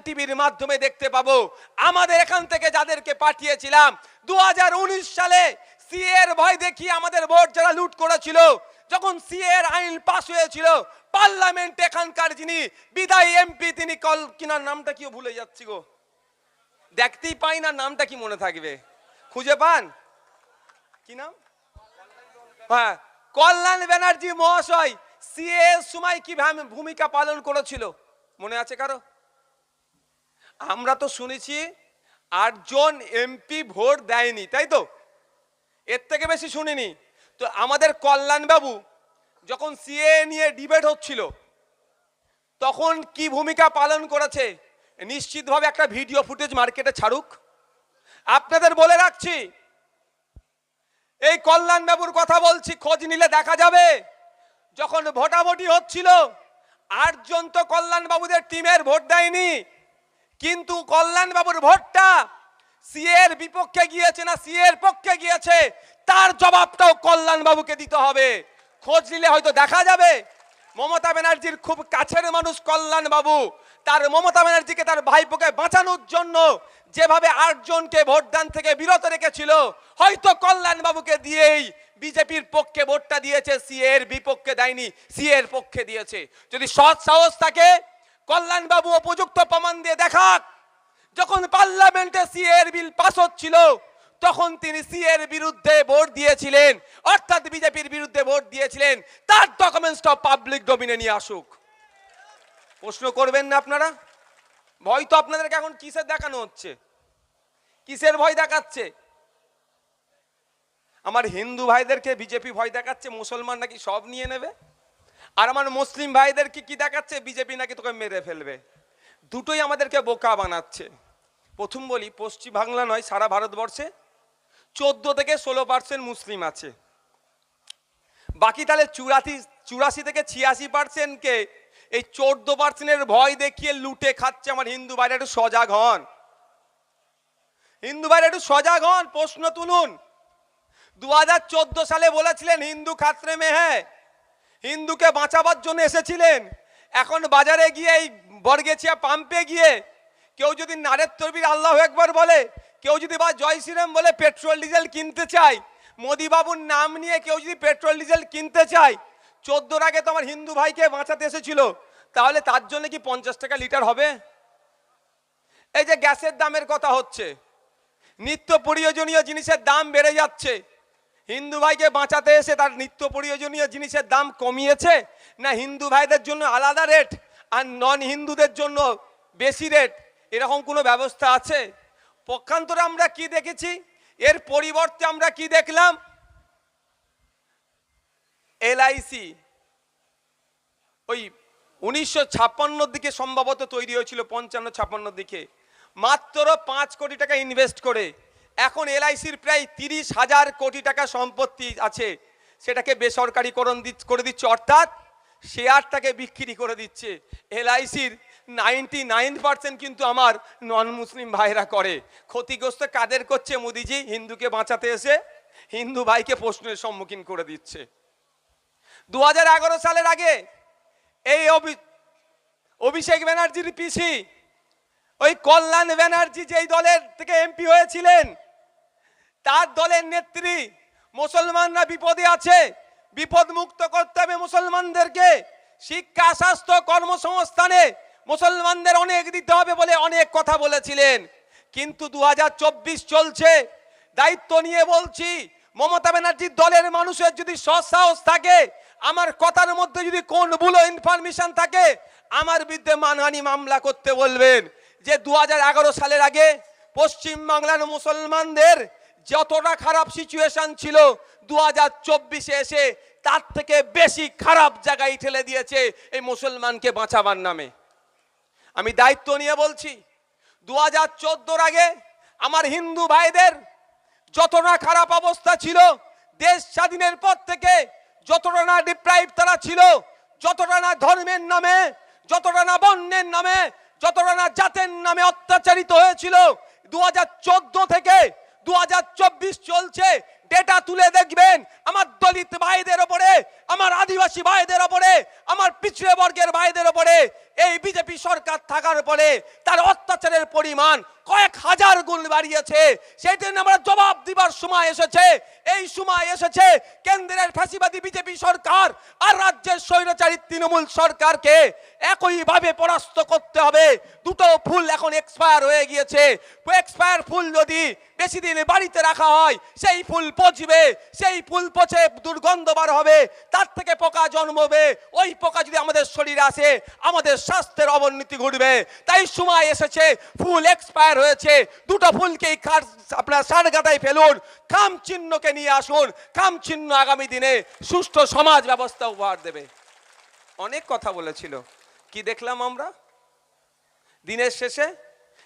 টিভির মাধ্যমে দেখতে পাবো। আমাদের এখান থেকে যাদেরকে পাঠিয়েছিলাম দু হাজার উনিশ সালে সিএ এর ভয় দেখিয়ে আমাদের ভোট যারা লুট করেছিল, যখন সিএ এর আইন পাস হয়েছিল, পার্লামেন্ট এখানকার যিনি বিদায়ী এমপি, তিনি কল কিনার নামটা কি ভুলে যাচ্ছি গো। দেখতেই পাই না, নামটা কি মনে থাকবে। খুঁজে পান? কি নাম? হ্যাঁ কল্যাণ ব্যানার্জি মহাশয়, সিএ সময় কি ভূমিকা পালন করেছিল? মনে আছে কারও? আমরা তো শুনেছি আটজন এমপি ভোট দেয়নি, তাই তো? এর থেকে বেশি শুনিনি। তো আমাদের কল্যাণ বাবু যখন সিএ নিয়ে ডিবেট হচ্ছিল, তখন কি ভূমিকা পালন করেছে? নিশ্চিতভাবে একটা ভিডিও ফুটেজ মার্কেটে ছাড়ুক। আপনাদের বলে রাখছি, এই কল্যাণবাবুর কথা বলছি, খোঁজ নিলে দেখা যাবে। যখন ভোটাভুটি হচ্ছিল, আটজন তো কল্যাণবাবুদের টিমের ভোট দেয়নি। কিন্তু কল্যাণবাবুর ভোটটা সিএ এর বিপক্ষে গিয়েছে না সিএ এর পক্ষে গিয়েছে? তার জবাবটাও কল্যাণ বাবুকে দিতে হবে। খোঁজ নিলে হয়তো দেখা যাবে। মমতা ব্যানার্জির খুব কাছের মানুষ কল্যাণ বাবু তার মমতা ব্যানার্জিকে তার ভাইপোকে বাঁচানোর জন্য যেভাবে আটজনকে ভোটদান থেকে বিরত রেখেছিল, হয়তো কল্যাণ বাবুকে দিয়েই বিজেপির পক্ষে ভোটটা দিয়েছে সিএ এর বিপক্ষে দেয়নি সিএ এর পক্ষে দিয়েছে। যদি সৎ সাহস থাকে কল্যাণ বাবু উপযুক্ত প্রমাণ দিয়ে দেখাক। যখন পার্লামেন্টে সিএ এর বিল পাস হচ্ছিল, তখন তিনি সিএ এর বিরুদ্ধে ভোট দিয়েছিলেন। অর্থাৎ বিজেপির বিরুদ্ধে ভোট দিয়েছিলেন। তার ডকুমেন্টসটা পাবলিক ডোমিনে নিয়ে আসুক। প্রশ্ন করবেন না আপনারা? ভয় তো আপনাদেরকে এখন কিসের দেখানো হচ্ছে? কিসের ভয় দেখাচ্ছে? আমার হিন্দু ভাইদেরকে বিজেপি ভয় দেখাচ্ছে, মুসলমান নাকি সব নিয়ে নেবে? আর আমার মুসলিম ভাইদেরকে কি দেখাচ্ছে? বিজেপি নাকি তোকে মেরে ফেলবে? দুটোই আমাদেরকে বোকা বানাচ্ছে। প্রথম বলি, পশ্চিম বাংলা নয়, সারা ভারতবর্ষে চোদ্দ থেকে ষোলো পার্সেন্ট মুসলিম আছে। বাকি তাহলে চুরাশি চুরাশি থেকে ছিয়াশি পার্সেন্টকে এই চোদ্দ পার্সেন্টের ভয় দেখিয়ে লুটে খাচ্ছে আমার হিন্দু ভাইরা, একটু সজাগ হন। হিন্দু ভাইরা, একটু সজাগ হন, প্রশ্ন তুলুন। দু হাজার চোদ্দ সালে বলেছিলেন, হিন্দু খাত্রে মে হ্যাঁ হিন্দুকে বাঁচাবার জন্য এসেছিলেন। এখন বাজারে গিয়ে এই বরগেছিয়া পাম্পে গিয়ে কেউ যদি নারের তরবির আল্লাহ একবার বলে, কেউ যদি বা জয় শ্রীরাম বলে পেট্রোল ডিজেল কিনতে চায় মোদি বাবুর নাম নিয়ে কেউ যদি পেট্রোল ডিজেল কিনতে চায়, চোদ্দোর আগে তো আমার হিন্দু ভাইকে বাঁচাতে এসেছিল, তাহলে তার জন্য কি পঞ্চাশ টাকা লিটার হবে? এই যে গ্যাসের দামের কথা হচ্ছে, নিত্য প্রয়োজনীয় জিনিসের দাম বেড়ে যাচ্ছে হিন্দু ভাইকে বাঁচাতে এসে তার নিত্য প্রয়োজনীয় জিনিসের দাম কমিয়েছে? না হিন্দু ভাইদের জন্য আলাদা রেট আর নন হিন্দুদের জন্য বেশি রেট এরকম কোনো ব্যবস্থা আছে? পক্ষান্তরে আমরা কি দেখেছি? এর পরিবর্তে আমরা কি দেখলাম? এলআইসি ওই উনিশশো ছাপ্পান্নর দিকে সম্ভবত তৈরি হয়েছিল, পঞ্চান্ন ছাপ্পান্নর দিকে। মাত্র পাঁচ কোটি টাকা ইনভেস্ট করে এখন এলআইসির প্রায় তিরিশ হাজার কোটি টাকা সম্পত্তি আছে, সেটাকে বেসরকারিকরণ করে দিচ্ছে, অর্থাৎ শেয়ারটাকে বিক্রি করে দিচ্ছে। এলআইসির নাইনটি নাইন পার্সেন্ট কিন্তু আমার নন মুসলিম ভাইরা করে। ক্ষতিগ্রস্ত কাদের করছে মোদিজি? হিন্দুকে বাঁচাতে এসে হিন্দু ভাইকে প্রশ্নের সম্মুখীন করে দিচ্ছে। দু হাজার এগারো সালের আগে এই অভি- অভিষেক ব্যানার্জির পিসি, ওই কল্যাণ ব্যানার্জি যেই দলের থেকে এমপি হয়েছিলেন তার দলের নেত্রী মুসলমানরা বিপদে আছে। বিপদ মুক্ত করতে হবে মুসলমানদেরকে। শিক্ষা, স্বাস্থ্য, কর্মসংস্থানে মুসলমানদের অনেক দিতে হবে বলে অনেক কথা বলেছিলেন। কিন্তু দু হাজার চব্বিশ চলছে। দায়িত্ব নিয়ে বলছি, মমতা ব্যানার্জির দলের মানুষের যদি সৎসাহস থাকে, আমার কথার মধ্যে যদি কোন ভুলো ইনফরমেশন থাকে, আমার বিরুদ্ধে মানহানি মামলা করতে বলবেন। যে দু হাজার এগারো সালের আগে পশ্চিম বাংলার মুসলমানদের যতটা খারাপ সিচুয়েশন ছিল দু হাজার চব্বিশে এসে তার থেকে বেশি খারাপ জায়গায় ঠেলে দিয়েছে এই মুসলমানকে বাঁচাবার নামে। আমি দায়িত্ব নিয়ে বলছি দু হাজার চোদ্দোর আগে আমার হিন্দু ভাইদের যতটা খারাপ অবস্থা ছিল, দেশ স্বাধীনের পর থেকে যতটা না ডিপ্রাইভ তারা ছিল, যতটা না ধর্মের নামে, যতটা না বর্ণের নামে, যতটা না জাতের নামে অত্যাচারিত হয়েছিল দু হাজার চোদ্দ থেকে দু হাজার চব্বিশ চলছে। ডেটা তুলে দেখবেন আমার দলিত ভাইদের ওপরে, আমার আদিবাসী ভাইদের ওপরে, আমার পিছিয়ে বর্গের ভাইদের ওপরে। এই বিজেপি সরকার থাকার পরে তার অত্যাচারের পরিমাণ কয়েক হাজার গুণ বাড়িয়েছে। সেই জন্য আমরা জবাব দিবার সময় এসেছে। এই সময় এসেছে কেন্দ্রের ফ্যাসিবাদী বিজেপি সরকার আর রাজ্যের স্বৈরাচারী তৃণমূল সরকারকে। একইভাবে পরাস্ত করতে হবে। দুটো ফুল এখন এক্সপায়ার হয়ে গিয়েছে। এক্সপায়ার ফুল যদি বেশি দিন বাড়িতে রাখা হয়, সেই ফুল পচবে। সেই ফুল পচে দুর্গন্ধ বার হবে। তার থেকে পোকা জন্মবে। ওই পোকা যদি আমাদের শরীরে আসে, আমাদের স্বাস্থ্যের অবনতি ঘটবে। তাই সময় এসেছে, ফুল এক্সপায়ার হয়েছে। দুটো ফুলকেই আপনার সার গাটায় ফেলুন কাম চিহ্নকে নিয়ে আসুন কাম চিহ্ন আগামী দিনে সুষ্ঠু সমাজ ব্যবস্থা উপহার দেবে। অনেক কথা বলেছিল। কি দেখলাম আমরা? দিনের শেষে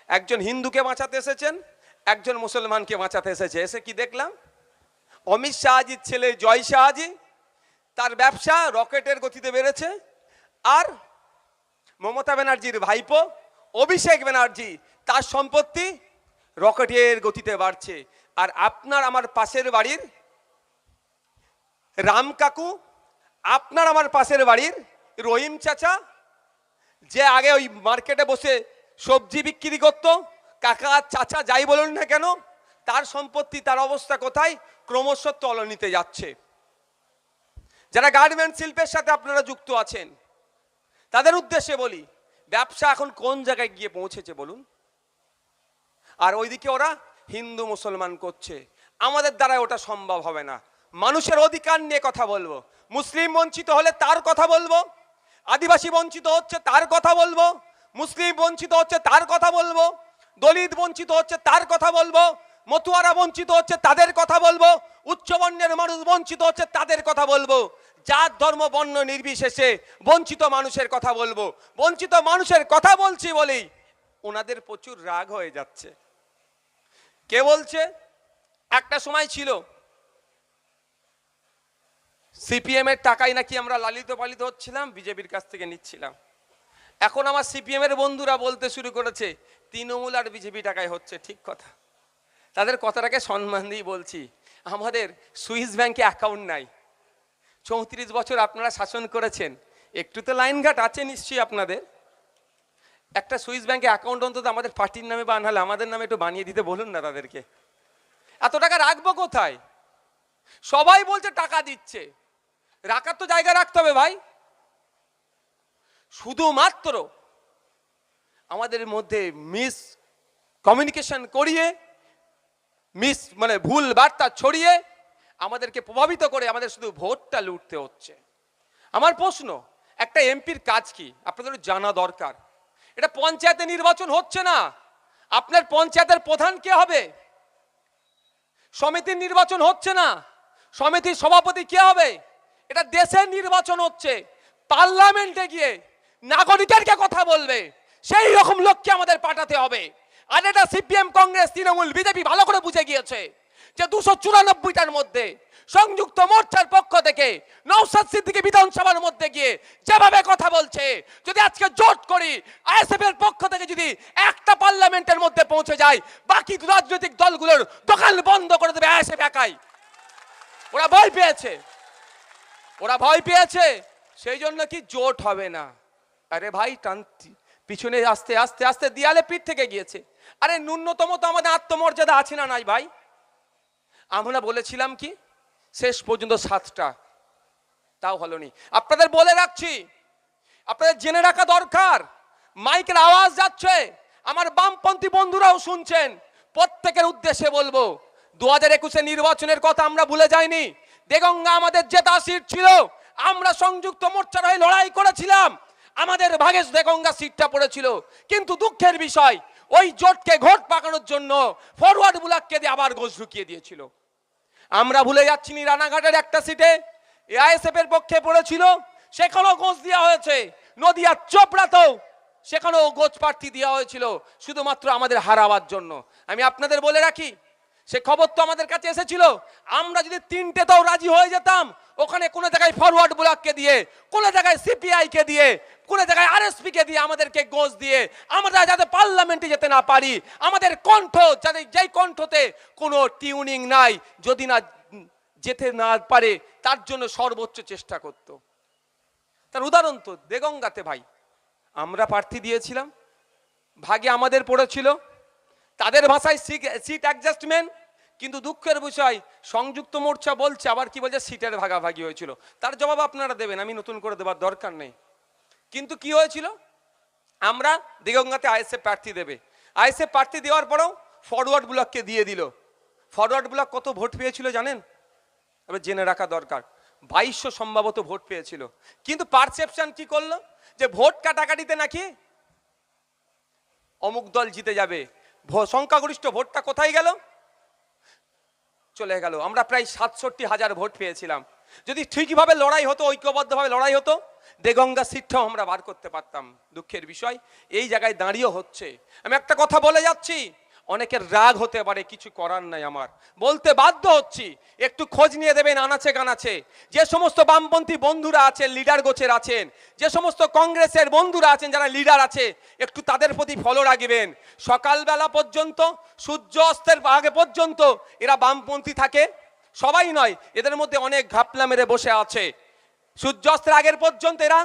একজন হিন্দুকে বাঁচাতে এসেছেন, একজন মুসলমানকে বাঁচাতে এসেছে। এসে কি দেখলাম? অমিত শাহজির ছেলে জয় শাহজি, তার ব্যবসা রকেটের গতিতে বেড়েছে, আর মমতা ব্যানার্জির ভাইপো, অভিষেক ব্যানার্জি, তার সম্পত্তি রকেটের গতিতে বাড়ছে। আর আপনার আমার পাশের বাড়ির রাম কাকু, আপনার আমার পাশের বাড়ির রহিম চাচা, যে আগে ওই মার্কেটে বসে সবজি বিক্রি করতো, কাকা, চাচা যাই বলুন না কেন, তার সম্পত্তি, তার অবস্থা কোথায়, ক্রমশ তলনিতে যাচ্ছে। যারা গার্মেন্ট শিল্পের সাথে আপনারা যুক্ত আছেন তাদের উদ্দেশ্যে বলি, ব্যবসা এখন কোন জায়গায় গিয়ে পৌঁছেছে বলুন? আর ওইদিকে ওরা হিন্দু মুসলমান করছে। আমাদের দ্বারা ওটা সম্ভব হবে না। মানুষের অধিকার নিয়ে কথা বলব। মুসলিম বঞ্চিত হলে তার কথা বলব। আদিবাসী বঞ্চিত হচ্ছে তার কথা বলব। মুসলিম বঞ্চিত হচ্ছে তার কথা বলব। দলিত বঞ্চিত হচ্ছে তার কথা বলব। মতুয়ারা বঞ্চিত হচ্ছে তাদের কথা বলব। উচ্চবর্ণের মানুষ বঞ্চিত হচ্ছে তাদের কথা বলব। জাত ধর্ম, বর্ণ নির্বিশেষে বঞ্চিত মানুষের কথা বলব। বঞ্চিত মানুষের কথা বলছি বলেই ওনাদের প্রচুর রাগ হয়ে যাচ্ছে। কে বলছে? একটা সময় ছিল। সিপিএম এর টাকাই নাকি আমরা লালিত পালিত হচ্ছিলাম, বিজেপির কাছ থেকে নিচ্ছিলাম। এখন আমার সিপিএম এর বন্ধুরা বলতে শুরু করেছে, তৃণমূল আর বিজেপি টাকায় হচ্ছে, ঠিক কথা। তাদের কথাটাকে সম্মান দিয়ে বলছি, আমাদের সুইস ব্যাংকে অ্যাকাউন্ট নাই। চৌত্রিশ বছর আপনারা শাসন করেছেন একটু তো লাইন ঘাট আছে নিশ্চয়ই আপনাদের। একটা সুইস ব্যাংকে অ্যাকাউন্ট অন্তত আমাদের পার্টির নামে বা নাহলে আমাদের নামে একটু বানিয়ে দিতে বলুন না তাদেরকে। এত টাকা রাখব কোথায়? সবাই বলছে টাকা দিচ্ছে। রাখার তো জায়গা রাখতে হবে ভাই। শুধুমাত্র আমাদের মধ্যে মিস কমিউনিকেশন করিয়ে, মিস মানে ভুল বার্তা ছড়িয়ে আমাদেরকে প্রভাবিত করে আমাদের শুধু ভোটটা লুটতে হচ্ছে। আমার প্রশ্ন, একটা এমপির কাজ কি? আপনাদের জানা দরকার। এটা পঞ্চায়েতে নির্বাচন হচ্ছে না। আপনার পঞ্চায়েতের প্রধান কে হবে? সমিতির নির্বাচন হচ্ছে না। সমিতির সভাপতি কে হবে? এটা দেশের নির্বাচন হচ্ছে। পার্লামেন্টে গিয়ে নাগরিকেরকে কথা বলবে? সেই রকম লোককে আমাদের পাঠাতে হবে। আর এটা সিপিএম, কংগ্রেস, তৃণমূল, বিজেপি ভালো করে বুঝে গিয়েছে। যে দুশো চুরানব্বইটার মধ্যে সংযুক্ত মোর্চার পক্ষ থেকে নৌসাদ সিদ্দিকী বিধানসভার মধ্যে গিয়ে যেভাবে কথা বলছে, যদি আজকে জোট করি, আইএসএফ এর পক্ষ থেকে যদি একটা পার্লামেন্টের মধ্যে পৌঁছে যায় বাকি রাজনৈতিক দলগুলোর দোকান বন্ধ করে দেবে আইএসএফ একাই। ওরা ভয় পেয়েছে। ওরা ভয় পেয়েছে। সেই জন্য কি জোট হবে না? আরে ভাই টান পিছনে আস্তে আস্তে আস্তে দেয়ালে পিঠ থেকে গিয়েছে। আরে ন্যূনতম তো আমাদের আত্মমর্যাদা আছে না নাই ভাই? আমরা বলেছিলাম কি? শেষ পর্যন্ত সাতটা। তাও হলোনি। আপনাদের বলে রাখছি, আপনাদের জেনে রাখা দরকার, মাইকের আওয়াজ যাচ্ছে, আমার বামপন্থী বন্ধুরাও শুনছেন। প্রত্যেকের উদ্দেশ্যে বলব দু হাজার একুশে নির্বাচনের কথা আমরা ভুলে যাইনি। দেগঙ্গা আমাদের জেতা সিট ছিল, আমরা সংযুক্ত মোর্চার হয়ে লড়াই করেছিলাম। আমাদের ভাগেশ দেগঙ্গা সিটটা পড়েছিল। কিন্তু দুঃখের বিষয় ওই জোটকে ঘোট পাকানোর জন্য ফরওয়ার্ড বুলাককে দিয়ে আবার গোছ ঢুকিয়ে দিয়েছিল। আমরা ভুলে যাচ্ছি নি রানাঘাটের একটা সিটে এআইএসএফ এর পক্ষে পড়েছিল, সেখানেও গোছ দেওয়া হয়েছে। নদিয়া চোপড়াতেও সেখানেও গোছ প্রার্থী দেওয়া হয়েছিল, শুধুমাত্র আমাদের হারাবার জন্য। আমি আপনাদের বলে রাখি, সে খবর তো আমাদের কাছে এসেছিল, আমরা যদি তিনটে তিনটেতেও রাজি হয়ে যেতাম ওখানে কোনো জায়গায় ফরওয়ার্ড ব্লককে দিয়ে, কোনো জায়গায় সিপিআই কে দিয়ে, কোনো জায়গায় আরএসপি কে দিয়ে আমাদেরকে গোজ দিয়ে, আমরা যাতে পার্লামেন্টে যেতে না পারি, আমাদের কণ্ঠ যাতে, যেই কণ্ঠতে কোনো টিউনিং নাই, যদি না যেতে না পারে, তার জন্য সর্বোচ্চ চেষ্টা করত। তার উদাহরণ তো, দেগঙ্গাতে ভাই, আমরা প্রার্থী দিয়েছিলাম, ভাগে আমাদের পড়েছিল, তাদের ভাষায় সিট অ্যাডজাস্টমেন্ট কিন্তু দুঃখের বিষয়, সংযুক্ত মোর্চা বলছে, আবার কি বলছে, সিটের ভাগাভাগি হয়েছিল। তার জবাব আপনারা দেবেন, আমি নতুন করে দেবার দরকার নেই। কিন্তু কি হয়েছিল? আমরা দিগঙ্গাতে আইএসএফ প্রার্থী দেবে। আইএসএফ প্রার্থী দেওয়ার পরেও ফরওয়ার্ড ব্লককে দিয়ে দিল। ফরওয়ার্ড ব্লক কত ভোট পেয়েছিল জানেন? এবার জেনে রাখা দরকার, বাইশশো সম্ভবত ভোট পেয়েছিল। কিন্তু পারসেপশন কি করল? যে ভোট কাটাকাটিতে নাকি অমুক দল জিতে যাবে। সংখ্যাগরিষ্ঠ ভোটটা কোথায় গেল? চলে গেল। আমরা প্রায় সাতষট্টি হাজার ভোট পেয়েছিলাম। যদি ঠিকভাবে লড়াই হতো, ঐক্যবদ্ধভাবে লড়াই হতো, দেগঙ্গা সিটটাও আমরা বার করতে পারতাম। দুঃখের বিষয়, এই জায়গায় দাঁড়িয়ে হচ্ছে। আমি একটা কথা বলে যাচ্ছি অনেকের রাগ হতে পারে, কিছু করার নাই আমার। বলতে বাধ্য হচ্ছি, একটু খোঁজ নিয়ে দেবেন আনাচে কানাচে। যে সমস্ত বামপন্থী বন্ধুরা আছেন লিডার গোছের আছেন, যে সমস্ত কংগ্রেসের বন্ধুরা আছেন যারা লিডার আছে, একটু তাদের প্রতি ফলো রাখবেন। সকালবেলা পর্যন্ত, সূর্য অস্তের আগে পর্যন্ত এরা বামপন্থী থাকে। সবাই নয়, এদের মধ্যে অনেক ঘাপলা মেরে বসে আছে। সূর্যাস্তের আগের পর্যন্ত এরা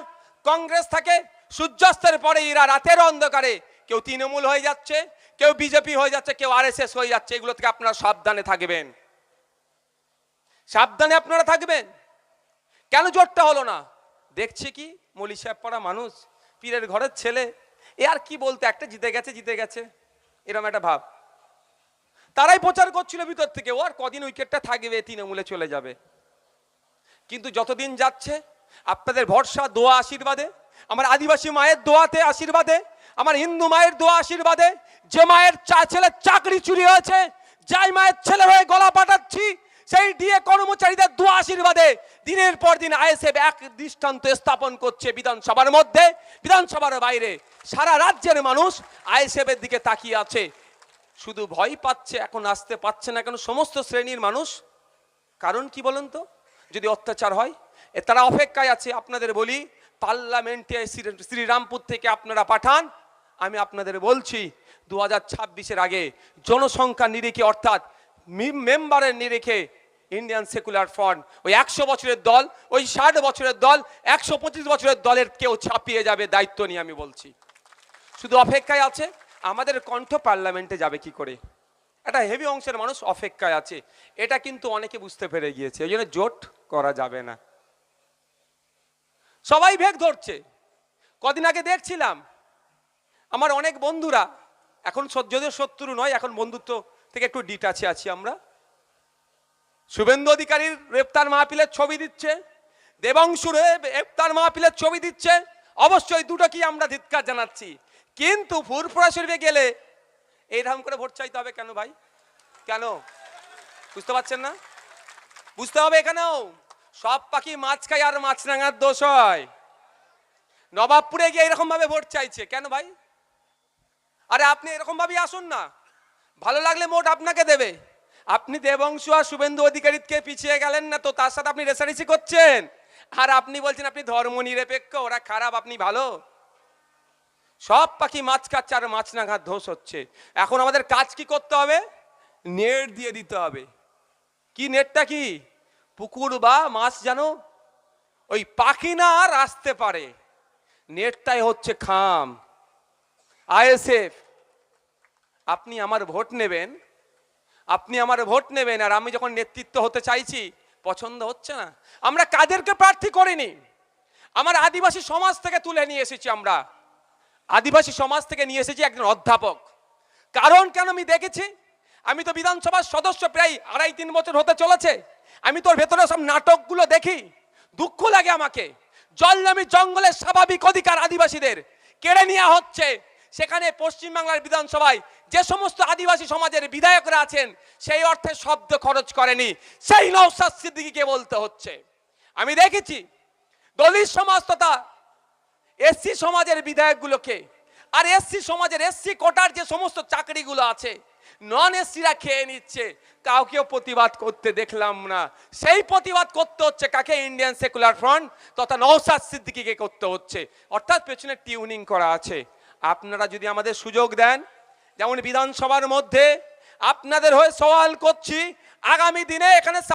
কংগ্রেস থাকে সূর্যাস্তের পরে এরা রাতের অন্ধকারে। কেউ তৃণমূল হয়ে যাচ্ছে কেউ বিজেপি হয়ে যাচ্ছে, কেউ আরএসএস হয়ে যাচ্ছে, এগুলো থেকে আপনারা সাবধানে থাকবেন। সাবধানে আপনারা থাকবেন। কেন জোরটা হলো না? দেখছি কি, মলি পড়া মানুষ, পীরের ঘরের ছেলে। এ আর কি বলতে, একটা জিতে গেছে জিতে গেছে। এরকম একটা ভাব। তারাই প্রচার করছিল ভিতর থেকে, ও আর কদিন উইকেটটা থাকবে, তৃণমূলে চলে যাবে। কিন্তু যতদিন যাচ্ছে, আপনাদের ভরসা, দোয়া, আশীর্বাদে, আমার আদিবাসী মায়ের দোয়াতে আশীর্বাদে আমার হিন্দু মায়ের দোয়া আশীর্বাদে যে মায়ের চা ছেলের চাকরি চুরি হয়েছে, যাই মায়ের ছেলে হয়ে গলা পাঠাচ্ছি, সেই ডিএ কর্মচারীদের দোয়া আশীর্বাদে দিনের পর দিন আইএসএফ এক দৃষ্টান্ত স্থাপন করছে বিধানসভার মধ্যে। বিধানসভার বাইরে সারা রাজ্যের মানুষ আইএসএফ এর দিকে তাকিয়ে আছে। শুধু ভয় পাচ্ছে, এখন আসতে পারছে না কেন? সমস্ত শ্রেণির মানুষ। কারণ কি বলুন তো? যদি অত্যাচার হয় তারা অপেক্ষায় আছে। আপনাদের বলি, পার্লামেন্টে শ্রী- শ্রীরামপুর থেকে আপনারা পাঠান। আমি আপনাদের বলছি দু হাজার আগে জনসংখ্যা নিরিখে, অর্থাৎ মেম্বারের নিরিখে ইন্ডিয়ান সেকুলার ফ্রন্ট ওই একশো বছরের দল, ওই ষাট বছরের দল, একশো পঁচিশ বছরের দলের কেউ ছাপিয়ে যাবে দায়িত্ব নিয়ে আমি বলছি। শুধু অপেক্ষায় আছে, আমাদের কণ্ঠ পার্লামেন্টে যাবে কি করে? একটা হেভি অংশের মানুষ অপেক্ষায় আছে। এটা কিন্তু অনেকে বুঝতে পেরে গিয়েছে, ওই জন্য জোট করা যাবে না। সবাই ভেগ ধরছে। কদিন আগে দেখছিলাম আমার অনেক বন্ধুরা, এখন যদিও শত্রু নয়, এখন বন্ধুত্ব থেকে একটু ডিটাচে আছি আমরা। শুভেন্দু অধিকারীর গ্রেপ্তার মাহফিলের ছবি দিচ্ছে দেবাংশুর গ্রেপ্তার মাহফিলের ছবি দিচ্ছে, অবশ্যই দুটো কি আমরা ধিৎকার জানাচ্ছি। কিন্তু ফুরফুরা শরীফে গেলে এইরকম করে ভোট চাইতে হবে কেন ভাই? কেন? বুঝতে পারছেন না? বুঝতে হবে এখানেও। সব পাখি মাছ খায় আর মাছ রাঙার দোষ হয়। নবাবপুরে গিয়ে এরকম ভাবে ভোট চাইছে। কেন ভাই? আরে আপনি এরকম ভাবেই আসুন না। ভালো লাগলে মোট আপনাকে দেবে। আপনি দেবংশু আর শুভেন্দু অধিকারীকে পিছিয়ে গেলেন না তো তার সাথে আপনি রেসারেসি করছেন? আর আপনি বলছেন আপনি ধর্ম নিরপেক্ষ, ওরা খারাপ, আপনি ভালো? সব পাখি মাছ খাচ্ছে আর মাছ না ঘাত ধোষ হচ্ছে। এখন আমাদের কাজ কি করতে হবে? নেট দিয়ে দিতে হবে। কি নেটটা কি? পুকুর বা মাছ জানো ওই পাখি না আর আসতে পারে। নেটটাই হচ্ছে খাম। আইএসএফ। আপনি আমার ভোট নেবেন, আপনি আমার ভোট নেবেন, আর আমি যখন নেতৃত্ব হতে চাইছি, পছন্দ হচ্ছে না। আমরা কাদেরকে প্রার্থী করিনি। আমার আদিবাসী সমাজ থেকে তুলে নিয়ে এসেছি আমরা। আদিবাসী সমাজ থেকে নিয়ে এসেছি একজন অধ্যাপক। কারণ কেন আমি দেখেছি? আমি তো বিধানসভার সদস্য প্রায় আড়াই তিন বছর হতে চলেছে। আমি তোর ভেতরে সব নাটকগুলো দেখি। দুঃখ লাগে আমাকে। জলনামি জঙ্গলের স্বাভাবিক অধিকার আদিবাসীদের কেড়ে নেওয়া হচ্ছে। সেখানে পশ্চিমবাংলার বিধানসভায় যে সমস্ত আদিবাসী সমাজের বিধায়করা আছেন, সেই অর্থে শব্দ খরচ করেনি। সেই নৌসাদ সিদ্দিকিকে বলতে হচ্ছে। আমি দেখেছি দলিত সমাজ তথা এসসি সমাজের বিধায়কগুলোকে, আর এসসি সমাজের এসসি কোটার যে সমস্ত চাকরিগুলো আছে নন এসসিরা খেয়ে নিচ্ছে। কাউকেও প্রতিবাদ করতে দেখলাম না। সেই প্রতিবাদ করতে হচ্ছে কাকে? ইন্ডিয়ান সেকুলার ফ্রন্ট তথা নৌসাদ সিদ্দিকিকে করতে হচ্ছে। অর্থাৎ পেছনে টিউনিং করা আছে। আপনারা যদি আমাদের সুযোগ দেন, যেমন বিধানসভার মধ্যে আপনাদের হয়ে সওয়াল করছি, আগামী দিনে এখানে